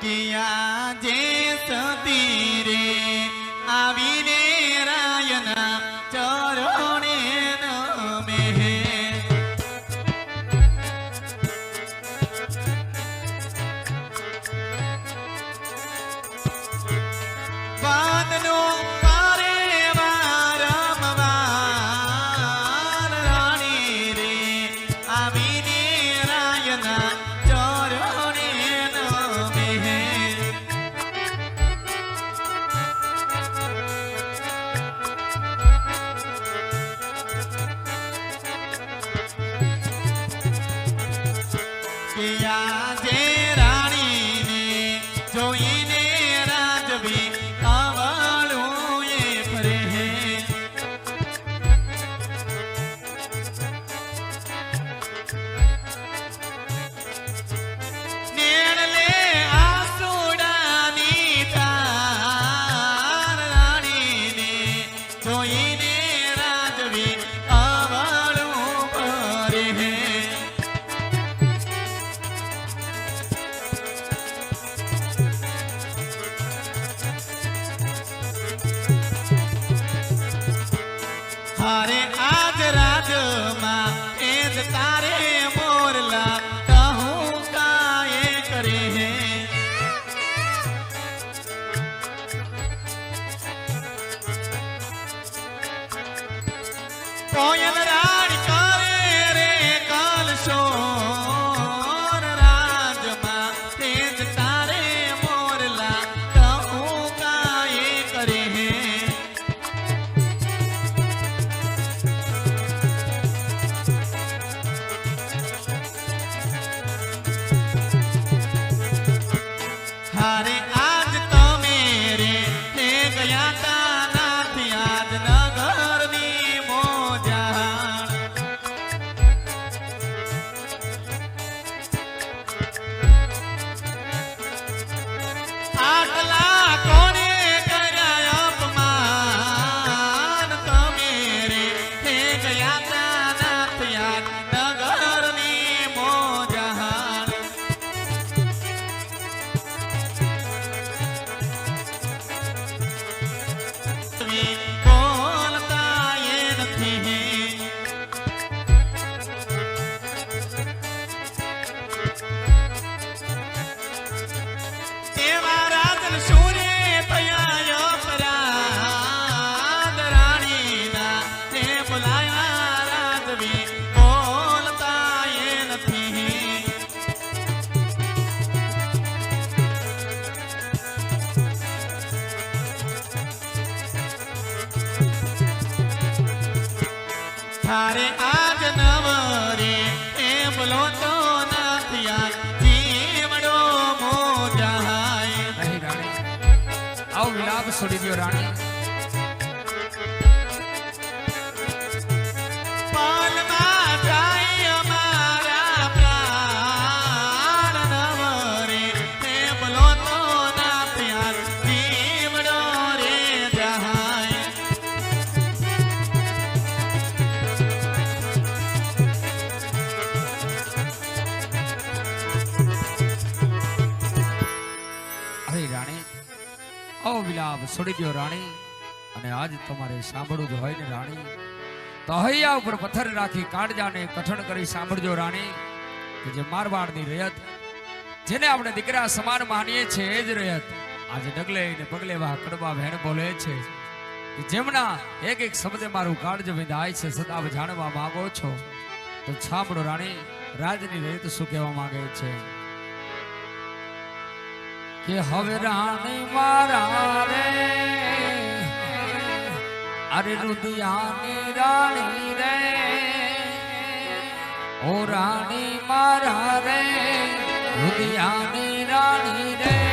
કિયા જે સતી રે આવીને રાયના ચરણે નમે વાદનો વારંવાર રાણી રે આવીને રાયના Hare ก็ તારે આજ નવરે એ બોલો તો નાથિયા જીવડો આવો વિલાપ છોડી દો રાણી. છોડી દો રાણી અને આજ તમારે સાંભળવું જ હોય ને રાણી? તો ઉપર પથ્થર રાખી કાળજાને કઠણ કરી સાંભળજો રાણી, કે જે મારવાડની રયત, જેને આપણે દીકરા સમાન માનીએ છીએ એ જ રયત. આજે ડગલે ને પગલે વાહ કડવા ભેણ બોલે છે. જેમના એક એક શબ્દે મારું કાળજ વિધાય છે, સદા જાણવા માંગો છો. તો સાંભળો રાણી, રાજની રયત શું કહેવા માંગે છે? કે હવે રાણી મારા અરે રુદિયાની રાણી રે ઓ રાણી મારા રે રુદિયાની રાણી રે